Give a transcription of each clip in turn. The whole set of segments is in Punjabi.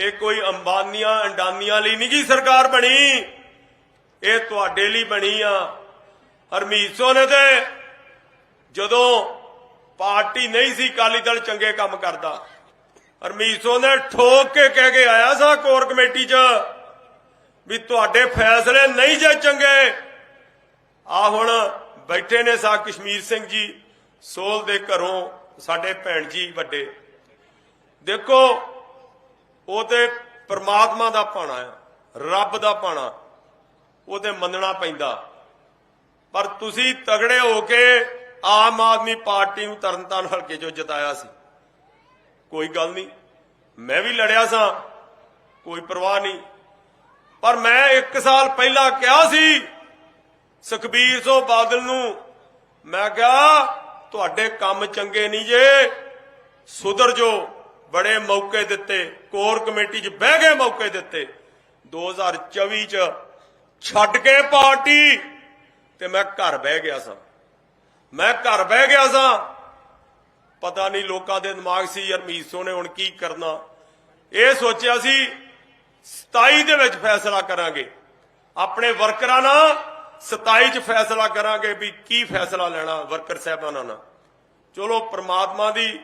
ਇਹ ਕੋਈ ਅੰਬਾਨੀਆਂ, ਅੰਡਾਨੀਆਂ ਲਈ ਨਹੀਂ ਗੀ ਸਰਕਾਰ ਬਣੀ। ਇਹ ਤੁਹਾਡੇ ਲਈ ਬਣੀ ਆ। ਹਰਮੀਤ ਸੋਨੇ ਤੇ ਜਦੋਂ ਪਾਰਟੀ ਨਹੀਂ ਸੀ ਕਾਲੀ ਦਲ ਚੰਗੇ ਕੰਮ ਕਰਦਾ। ਹਰਮੀਤ ਸੋਨੇ ਨੇ ਠੋਕ ਕੇ ਕਹਿ ਕੇ ਆਇਆ ਸਾ ਕੋਰ ਕਮੇਟੀ 'ਚ ਵੀ ਤੁਹਾਡੇ ਫੈਸਲੇ ਨਹੀਂ ਜੇ ਚੰਗੇ। ਆ ਹੁਣ ਬੈਠੇ ਨੇ ਸਾ ਕਸ਼ਮੀਰ ਸਿੰਘ ਜੀ, ਸੋਲ ਦੇ ਘਰੋਂ ਸਾਡੇ ਭੈਣ ਜੀ ਵੱਡੇ। ਦੇਖੋ ਉਹ ਤੇ ਪਰਮਾਤਮਾ ਦਾ ਪਾਣਾ ਹੈ ਰੱਬ ਦਾ ਪਾਣਾ ਉਹਦੇ ਮੰਨਣਾ ਪੈਂਦਾ। ਪਰ ਤੁਸੀਂ ਤਗੜੇ ਹੋ ਕੇ ਆਮ ਆਦਮੀ ਪਾਰਟੀ ਨੂੰ ਤਰਨਤਾਰਨ ਹਲਕੇ 'ਚੋਂ ਜਿਤਾਇਆ ਸੀ। ਕੋਈ ਗੱਲ ਨਹੀਂ, ਮੈਂ ਵੀ ਲੜਿਆ ਸਾਂ, ਕੋਈ ਪਰਵਾਹ ਨਹੀਂ। ਪਰ ਮੈਂ 1 ਸਾਲ ਪਹਿਲਾਂ ਕਿਹਾ ਸੀ, ਸੁਖਬੀਰ ਸੋ ਬਾਦਲ ਨੂੰ, ਮੈਂ ਕਿਹਾ, ਤੁਹਾਡੇ ਕੰਮ ਚੰਗੇ ਨਹੀਂ ਜੇ, ਸੁਧਰ ਜੋ ਬੜੇ ਮੌਕੇ ਦਿੱਤੇ, ਕੋਰ ਕਮੇਟੀ 'ਚ ਬਹਿ ਗਏ ਮੌਕੇ ਦਿੱਤੇ। 2024 'ਚ ਛੱਡ ਕੇ ਪਾਰਟੀ ਤੇ ਮੈਂ ਘਰ ਬਹਿ ਗਿਆ ਸਾਂ। ਮੈਂ ਘਰ ਬਹਿ ਗਿਆ ਸਾਂ। ਪਤਾ ਨਹੀਂ ਲੋਕਾਂ ਦੇ ਦਿਮਾਗ ਸੀ ਹਰਮੀਤ ਸੋਹ ਨੇ ਹੁਣ ਕੀ ਕਰਨਾ। ਇਹ ਸੋਚਿਆ ਸੀ 27 ਦੇ ਵਿੱਚ ਫੈਸਲਾ ਕਰਾਂਗੇ। ਆਪਣੇ ਵਰਕਰਾਂ ਨਾਲ 27 ਚ ਫੈਸਲਾ ਕਰਾਂਗੇ ਵੀ ਕੀ ਫੈਸਲਾ ਲੈਣਾ ਵਰਕਰ ਸਾਹਿਬਾਨਾਂ ਨਾਲ। ਚਲੋ, ਪ੍ਰਮਾਤਮਾ ਦੀ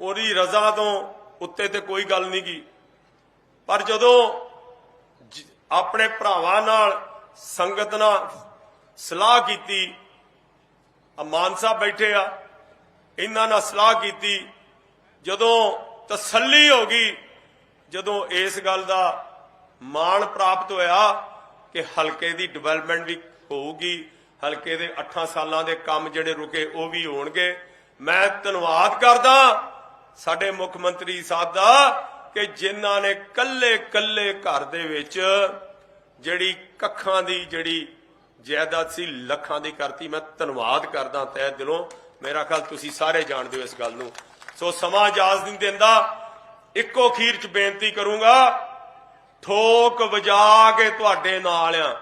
ਉਹਦੀ ਰਜ਼ਾ ਤੋਂ ਉੱਤੇ ਤੇ ਕੋਈ ਗੱਲ ਨਹੀਂ ਗੀ। ਪਰ ਜਦੋਂ ਆਪਣੇ ਭਰਾਵਾਂ ਨਾਲ ਸੰਗਤ ਨਾਲ ਸਲਾਹ ਕੀਤੀ ਆ ਸਾਹਿਬ ਬੈਠੇ ਆ, ਇਹਨਾਂ ਨਾਲ ਸਲਾਹ ਕੀਤੀ, ਜਦੋਂ ਤਸੱਲੀ ਹੋ ਗਈ, ਜਦੋਂ ਇਸ ਗੱਲ ਦਾ ਮਾਣ ਪ੍ਰਾਪਤ ਹੋਇਆ ਕਿ ਹਲਕੇ ਦੀ ਡਿਵੈਲਪਮੈਂਟ ਵੀ ਹੋਊਗੀ, ਹਲਕੇ ਦੇ 8 ਸਾਲਾਂ ਦੇ ਕੰਮ ਜਿਹੜੇ ਰੁਕੇ ਉਹ ਵੀ ਹੋਣਗੇ, ਮੈਂ ਧੰਨਵਾਦ ਕਰਦਾ ਸਾਡੇ ਮੁੱਖ ਮੰਤਰੀ ਸਾਹਿਬ ਦਾ ਕਿ ਜਿਨ੍ਹਾਂ ਨੇ ਕੱਲੇ ਕੱਲੇ ਘਰ ਦੇ ਵਿੱਚ ਜਿਹੜੀ ਕੱਖਾਂ ਦੀ ਜਿਹੜੀ ਜਾਇਦਾਦ ਸੀ, ਲੱਖਾਂ ਦੀ ਕਰਤੀ। ਮੈਂ ਧੰਨਵਾਦ ਕਰਦਾ ਤਹਿ ਦਿਲੋਂ। ਮੇਰਾ ਖਿਆਲ ਤੁਸੀਂ ਸਾਰੇ ਜਾਣਦੇ ਹੋ ਇਸ ਗੱਲ ਨੂੰ। ਸੋ ਸਮਾਂ ਇਜਾਜ਼ਤ ਨਹੀਂ ਦਿੰਦਾ। ਇੱਕੋ ਖੀਰ ਚ ਬੇਨਤੀ ਕਰੂੰਗਾ, ਠੋਕ ਵਜਾ ਕੇ ਤੁਹਾਡੇ ਨਾਲ ਆ।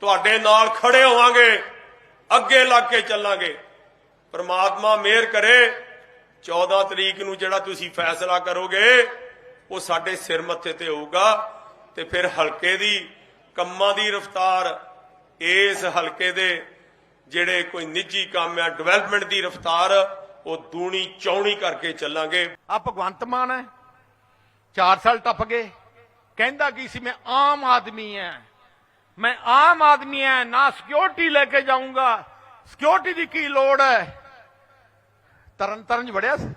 ਤੁਹਾਡੇ ਨਾਲ ਖੜੇ ਹੋਵਾਂਗੇ, ਅੱਗੇ ਲੱਗ ਕੇ ਚੱਲਾਂਗੇ। ਪਰਮਾਤਮਾ ਮਿਹਰ ਕਰੇ। 14 ਤਰੀਕ ਨੂੰ ਜਿਹੜਾ ਤੁਸੀਂ ਫੈਸਲਾ ਕਰੋਗੇ, ਉਹ ਸਾਡੇ ਸਿਰ ਮੱਥੇ ਤੇ ਹੋਊਗਾ ਤੇ ਫਿਰ ਹਲਕੇ ਦੀ, ਕੰਮਾਂ ਦੀ ਰਫ਼ਤਾਰ ਇਸ ਹਲਕੇ ਦੇ ਜਿਹੜੇ ਕੋਈ ਨਿੱਜੀ ਕੰਮ ਆ ਡਿਵੈਲਪਮੈਂਟ ਦੀ ਰਫ਼ਤਾਰ, ਉਹ ਦੂਣੀ ਚੌਣੀ ਕਰਕੇ ਚੱਲਾਂਗੇ। ਆ ਭਗਵੰਤ ਮਾਨ ਹੈ 4 ਸਾਲ ਟੱਪ ਗਏ। ਕਹਿੰਦਾ ਕੀ ਸੀ, ਮੈਂ ਆਮ ਆਦਮੀ ਐ। ਮੈਂ ਆਮ ਆਦਮੀ ਐ, ਨਾ ਸਿਕਿਉਰਿਟੀ ਲੈ ਕੇ ਜਾਊਂਗਾ। ਸਿਕਿਉਰਿਟੀ ਦੀ ਕੀ ਲੋੜ ਹੈ ਤਰਨ ਤਰਨ ਚ ਵੜਿਆ ਸੀ?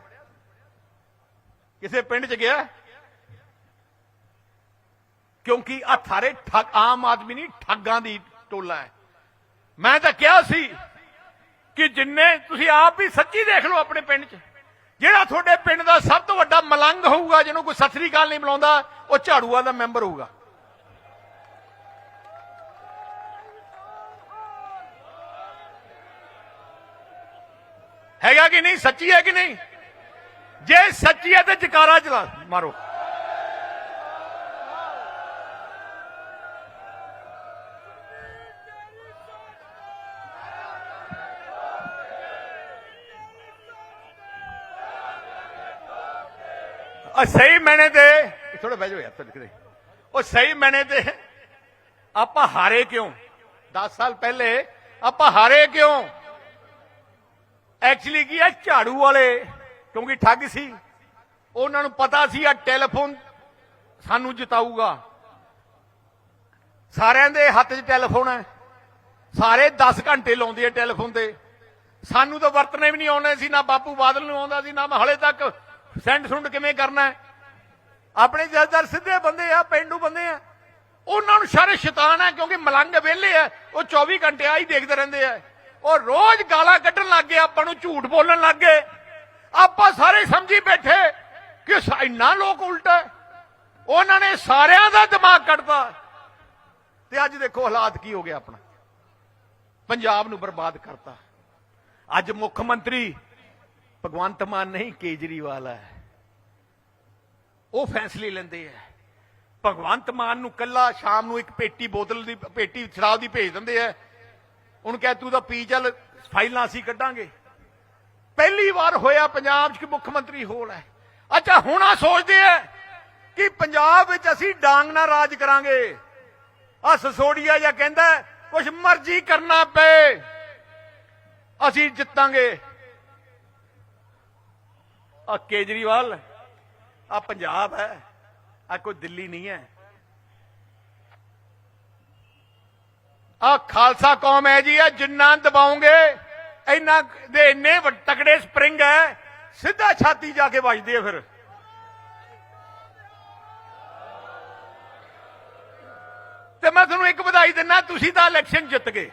ਕਿਸੇ ਪਿੰਡ ਚ ਗਿਆ? ਕਿਉਂਕਿ ਆ ਥਾਰੇ ਠੱਗ ਆਮ ਆਦਮੀ ਨਹੀਂ, ਠੱਗਾਂ ਦੀ ਟੋਲਾ ਹੈ। ਮੈਂ ਤਾਂ ਕਿਹਾ ਸੀ ਕਿ ਜਿੰਨੇ ਤੁਸੀਂ ਆਪ ਵੀ ਸੱਚੀ ਦੇਖ ਲਓ ਆਪਣੇ ਪਿੰਡ 'ਚ, ਜਿਹੜਾ ਤੁਹਾਡੇ ਪਿੰਡ ਦਾ ਸਭ ਤੋਂ ਵੱਡਾ ਮਲੰਗ ਹੋਊਗਾ, ਜਿਹਨੂੰ ਕੋਈ ਸਤਿ ਸ੍ਰੀ ਅਕਾਲ ਨਹੀਂ ਬੁਲਾਉਂਦਾ, ਉਹ ਝਾੜੂਆ ਦਾ ਮੈਂਬਰ ਹੋਊਗਾ। ਨਹੀਂ, ਸੱਚੀ ਹੈ ਕਿ ਨਹੀਂ? ਜੇ ਸੱਚੀ ਹੈ ਤੇ ਜਕਾਰਾ ਚਲਾ ਮਾਰੋ। ਉਹ ਸਹੀ ਮੈਨੇ ਤੇ ਥੋੜਾ ਬਹਿ ਜਾਓ ਯਾਰ ਥੋੜੇ ਕਿਤੇ। ਉਹ ਸਹੀ ਮੈਨੇ ਤੇ, ਆਪਾਂ ਹਾਰੇ ਕਿਉਂ? 10 ਸਾਲ ਪਹਿਲੇ, ਆਪਾਂ ਹਾਰੇ ਕਿਉਂ? ਐਕਚੁਅਲੀ ਕੀ ਹੈ ਝਾੜੂ ਵਾਲੇ? ਕਿਉਂਕਿ ਠੱਗ ਸੀ। ਉਹਨਾਂ ਨੂੰ ਪਤਾ ਸੀ ਆ ਟੈਲੀਫੋਨ ਸਾਨੂੰ ਜਿਤਾਊਗਾ। ਸਾਰਿਆਂ ਦੇ ਹੱਥ 'ਚ ਟੈਲੀਫੋਨ ਹੈ। ਸਾਰੇ 10 ਘੰਟੇ ਲਾਉਂਦੇ ਆ ਟੈਲੀਫੋਨ ਤੇ। ਸਾਨੂੰ ਤਾਂ ਵਰਤਣੇ ਵੀ ਨਹੀਂ ਆਉਣੇ ਸੀ, ਨਾ ਬਾਪੂ ਬਾਦਲ ਨੂੰ ਆਉਂਦਾ ਸੀ, ਨਾ ਮੈਂ ਹਲੇ ਤੱਕ ਸੈਂਡ ਸੁੰਡ ਕਿਵੇਂ ਕਰਨਾ ਆਪਣੇ ਜੱਜਦਾਰ ਸਿੱਧੇ ਬੰਦੇ ਆ, ਪਿੰਡੂ ਬੰਦੇ ਆ। ਉਹਨਾਂ ਨੂੰ ਸਾਰੇ ਸ਼ੈਤਾਨ ਹੈ ਕਿਉਂਕਿ ਮਲੰਗ ਵਿਹਲੇ ਆ। ਉਹ 24 ਘੰਟੇ ਆ ਹੀ ਦੇਖਦੇ ਰਹਿੰਦੇ ਆ। ਉਹ ਰੋਜ਼ ਗਾਲਾਂ ਕੱਢਣ ਲੱਗ ਗਏ, ਆਪਾਂ ਨੂੰ ਝੂਠ ਬੋਲਣ ਲੱਗ ਗਏ। ਆਪਾਂ ਸਾਰੇ ਸਮਝੀ ਬੈਠੇ ਕਿ ਇੰਨਾ ਲੋਕ ਉਲਟਾ ਉਹਨਾਂ ਨੇ ਸਾਰਿਆਂ ਦਾ ਦਿਮਾਗ ਕੱਢਤਾ। ਤੇ ਅੱਜ ਦੇਖੋ ਹਾਲਾਤ ਕੀ ਹੋ ਗਿਆ ਆਪਣਾ। ਪੰਜਾਬ ਨੂੰ ਬਰਬਾਦ ਕਰਤਾ। ਅੱਜ ਮੁੱਖ ਮੰਤਰੀ ਭਗਵੰਤ ਮਾਨ ਨਹੀਂ, ਕੇਜਰੀਵਾਲ ਹੈ। ਉਹ ਫੈਸਲੇ ਲੈਂਦੇ ਆ ਭਗਵੰਤ ਮਾਨ ਨੂੰ ਕੱਲਾ ਸ਼ਾਮ ਨੂੰ ਇੱਕ ਪੇਟੀ ਬੋਤਲ ਦੀ, ਪੇਟੀ ਸ਼ਰਾਬ ਦੀ ਭੇਜ ਦਿੰਦੇ ਆ ਉਹਨੂੰ ਕਹਿ ਤੂੰ ਤਾਂ ਪੀ ਚੱਲ, ਫਾਈਲਾਂ ਅਸੀਂ ਕੱਢਾਂਗੇ। ਪਹਿਲੀ ਵਾਰ ਹੋਇਆ ਪੰਜਾਬ 'ਚ ਕਿ ਮੁੱਖ ਮੰਤਰੀ ਹੋਲ ਹੈ। ਅੱਛਾ, ਹੁਣ ਆ ਸੋਚਦੇ ਆ ਕਿ ਪੰਜਾਬ ਵਿੱਚ ਅਸੀਂ ਡਾਂਗ ਨਾਲ ਰਾਜ ਕਰਾਂਗੇ। ਆ ਸਸੋੜੀਆ ਜਾਂ ਕਹਿੰਦਾ ਕੁਝ ਮਰਜ਼ੀ ਕਰਨਾ ਪਏ, ਅਸੀਂ ਜਿੱਤਾਂਗੇ। ਆ ਕੇਜਰੀਵਾਲ ਆ ਪੰਜਾਬ ਹੈ ਆ ਕੋਈ ਦਿੱਲੀ ਨਹੀਂ ਹੈ। ਆ ਖਾਲਸਾ ਕੌਮ ਹੈ ਜੀ ਆ ਜਿੰਨਾ ਦਬਾਉਂਗੇ ਇੰਨਾ ਦੇ ਇੰਨੇ ਤਕੜੇ ਸਪਰਿੰਗ ਹੈ, ਸਿੱਧਾ ਛਾਤੀ ਜਾ ਕੇ ਵੱਜਦੇ ਆ ਫਿਰ। ਤੇ ਮੈਂ ਤੁਹਾਨੂੰ ਇੱਕ ਵਧਾਈ ਦਿੰਦਾ ਤੁਸੀਂ ਤਾਂ ਇਲੈਕਸ਼ਨ ਜਿੱਤ ਗਏ।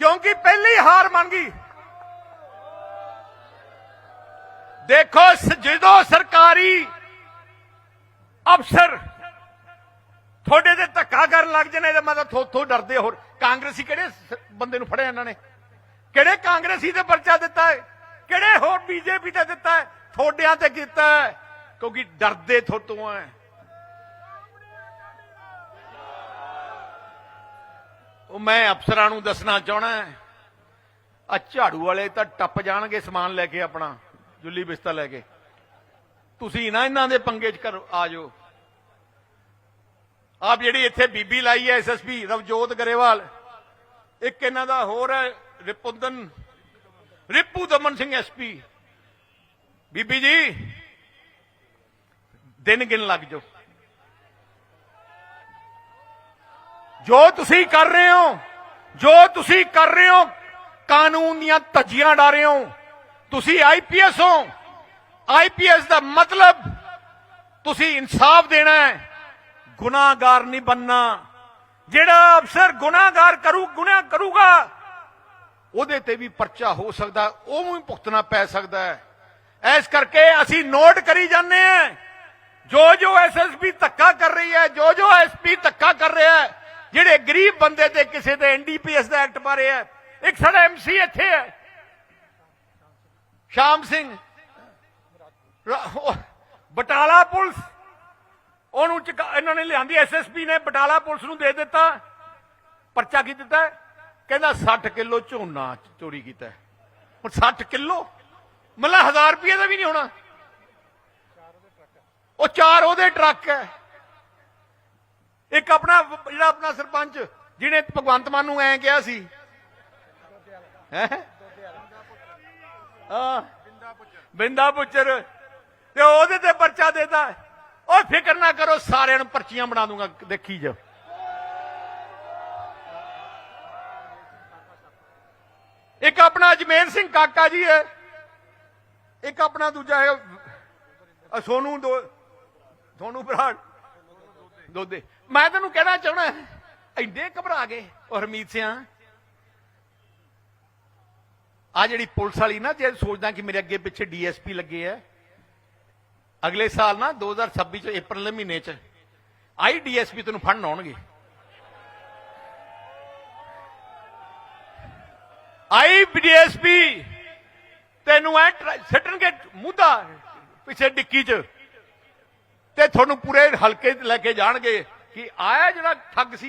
ਕਿਉਂਕਿ ਪਹਿਲੀ ਹਾਰ ਮੰਨ ਗਈ। ਦੇਖੋ ਜਦੋਂ ਸਰਕਾਰੀ ਅਫਸਰ ਤੁਹਾਡੇ ਤੇ ਧੱਕਾ ਕਰਨ ਲੱਗ ਜਨੇ ਤੇ ਮਤਲਬ ਥੋਥੋਂ ਡਰਦੇ ਹੋਰ। ਕਾਂਗਰਸੀ ਕਿਹੜੇ ਬੰਦੇ ਨੂੰ ਫੜਿਆ ਇਹਨਾਂ ਨੇ? ਕਿਹੜੇ ਕਾਂਗਰਸੀ ਤੇ ਪਰਚਾ ਦਿੱਤਾ ਹੈ? ਕਿਹੜੇ ਹੋਰ ਬੀਜੇਪੀ ਤੇ ਦਿੱਤਾ ਹੈ? ਥੋੜਿਆਂ ਤੇ ਕੀਤਾ ਹੈ? ਕਿਉਂਕਿ ਡਰਦੇ ਥੋਤੋਂ ਹੈ। ਉਹ ਮੈਂ ਅਫਸਰਾਂ ਨੂੰ ਦੱਸਣਾ ਚਾਹਣਾ ਆ ਝਾੜੂ ਵਾਲੇ ਤਾਂ ਟੱਪ ਜਾਣਗੇ ਸਮਾਨ ਲੈ ਕੇ ਆਪਣਾ, ਜੁੱਲੀ ਬਿਸਤਾ ਲੈ ਕੇ। ਤੁਸੀਂ ਨਾ ਇਹਨਾਂ ਦੇ ਪੰਗੇ 'ਚ ਕਰ ਆ ਆਪ ਜਿਹੜੀ ਇੱਥੇ ਬੀਬੀ ਲਾਈ ਹੈ ਐਸਐਸਪੀ ਰਵਜੋਤ ਗਰੇਵਾਲ, ਇੱਕ ਇਹਨਾਂ ਦਾ ਹੋਰ ਹੈ, ਰਿਪੁਦਨ, ਰਿਪੂ ਦਮਨ ਸਿੰਘ ਐਸਪੀ ਬੀਬੀ ਜੀ, ਦਿਨ ਗਿਣ ਲੱਗ ਜਾਓ। ਜੋ ਤੁਸੀਂ ਕਰ ਰਹੇ ਹੋ, ਜੋ ਤੁਸੀਂ ਕਰ ਰਹੇ ਹੋ, ਕਾਨੂੰਨ ਦੀਆਂ ਧੱਜੀਆਂ ਡਾ ਰਹੇ ਹੋ। ਤੁਸੀਂ ਆਈਪੀਐਸ ਹੋ। ਆਈਪੀਐਸ ਦਾ ਮਤਲਬ ਤੁਸੀਂ ਇਨਸਾਫ ਦੇਣਾ ਹੈ। ਗੁਨਾਹਗਾਰ ਨਹੀਂ ਬੰਨਾ ਜਿਹੜਾ ਅਫਸਰ ਗੁਨਾਹਗਾਰ ਕਰੂ, ਗੁਨਾਹ ਕਰੂਗਾ, ਉਹਦੇ ਤੇ ਵੀ ਪਰਚਾ ਹੋ ਸਕਦਾ ਉਹਨੂੰ ਵੀ ਭੁਗਤਣਾ ਪੈ ਸਕਦਾ ਹੈ। ਇਸ ਕਰਕੇ ਅਸੀਂ ਨੋਟ ਕਰੀ ਜਾਂਦੇ ਹਾਂ। ਜੋ ਜੋ ਐਸਐਸਪੀ ਧੱਕਾ ਕਰ ਰਹੀ ਹੈ, ਜੋ ਜੋ ਐਸਪੀ ਧੱਕਾ ਕਰ ਰਿਹਾ ਹੈ, ਜਿਹੜੇ ਗਰੀਬ ਬੰਦੇ ਤੇ ਕਿਸੇ ਤੇ ਐਨਡੀਪੀਐਸ ਦਾ ਐਕਟ ਪਾ ਰਿਹਾ ਹੈ, ਇੱਕ ਸਾਡਾ ਐਮਸੀ ਇੱਥੇ ਹੈ। ਸ਼ਾਮ ਸਿੰਘ ਬਟਾਲਾ ਪੁਲਿਸ ਉਹਨੂੰ ਚੁਕਾ- ਇਹਨਾਂ ਨੇ ਲਿਆਂਦੀ ਐਸਐਸਪੀ ਨੇ ਬਟਾਲਾ ਪੁਲਿਸ ਨੂੰ ਦੇ ਦਿੱਤਾ, ਪਰਚਾ ਕੀ ਦਿੱਤਾ? ਕਹਿੰਦਾ 60 ਕਿਲੋ ਝੋਨਾ ਚੋਰੀ ਕੀਤਾ ਹੈ। ਹੁਣ 60 ਕਿਲੋ? ਮਤਲਬ 1000 ਰੁਪਏ ਦਾ ਵੀ ਨਹੀਂ ਹੋਣਾ। ਉਹ ਚਾਰ ਉਹਦੇ ਟਰੱਕ ਹੈ। ਇੱਕ ਆਪਣਾ ਜਿਹੜਾ ਆਪਣਾ ਸਰਪੰਚ, ਜਿਹਨੇ ਭਗਵੰਤ ਮਾਨ ਨੂੰ ਐਂ ਕਿਹਾ ਸੀ। ਹੈ? ਹਾਂ। ਬਿੰਦਾ ਪੁੱਚਰ। ਤੇ ਉਹਦੇ ਤੇ ਪਰਚਾ ਦੇਤਾ। ਉਹ ਫਿਕਰ ਨਾ ਕਰੋ, ਸਾਰਿਆਂ ਨੂੰ ਪਰਚੀਆਂ ਬਣਾ ਦੂੰਗਾ ਦੇਖੀ ਜਾ। ਇੱਕ ਆਪਣਾ ਅਜਮੇਰ ਸਿੰਘ ਕਾਕਾ ਜੀ ਹੈ, ਇੱਕ ਆਪਣਾ ਦੂਜਾ ਹੈ ਸੋਨੂ ਦੋ, ਸੋਨੂ ਬਰਾੜ ਦੋਦੇ। ਮੈਂ ਤੈਨੂੰ ਕਹਿਣਾ ਚਾਹਣਾ, ਐਡੇ ਘਬਰਾ ਗਏ, ਉਹ ਹਰਮੀਤ ਸਿਆ। ਆ ਜਿਹੜੀ ਪੁਲਿਸ ਵਾਲੀ ਨਾ, ਜੇ ਸੋਚਦਾ ਕਿ ਮੇਰੇ ਅੱਗੇ ਪਿੱਛੇ ਡੀਐਸਪੀ ਲੱਗੇ ਆ ਅਗਲੇ ਸਾਲ ਨਾ 2026 ਚ ਅਪ੍ਰੈਲ ਦੇ ਮਹੀਨੇ ਚ ਆਈ ਡੀਐਸਪੀ ਤੈਨੂੰ ਫੰਡ ਆਉਣਗੇ। ਆਈ ਡੀਐਸਪੀ ਤੈਨੂੰ ਐ ਸਿੱਟਣਗੇ ਮੁੱਦਾ ਪਿੱਛੇ ਡਿੱਕੀ ਚ ਤੇ ਤੁਹਾਨੂੰ ਪੂਰੇ ਹਲਕੇ 'ਚ ਲੈ ਕੇ ਜਾਣਗੇ ਕਿ ਆਇਆ ਜਿਹੜਾ ਠੱਗ ਸੀ।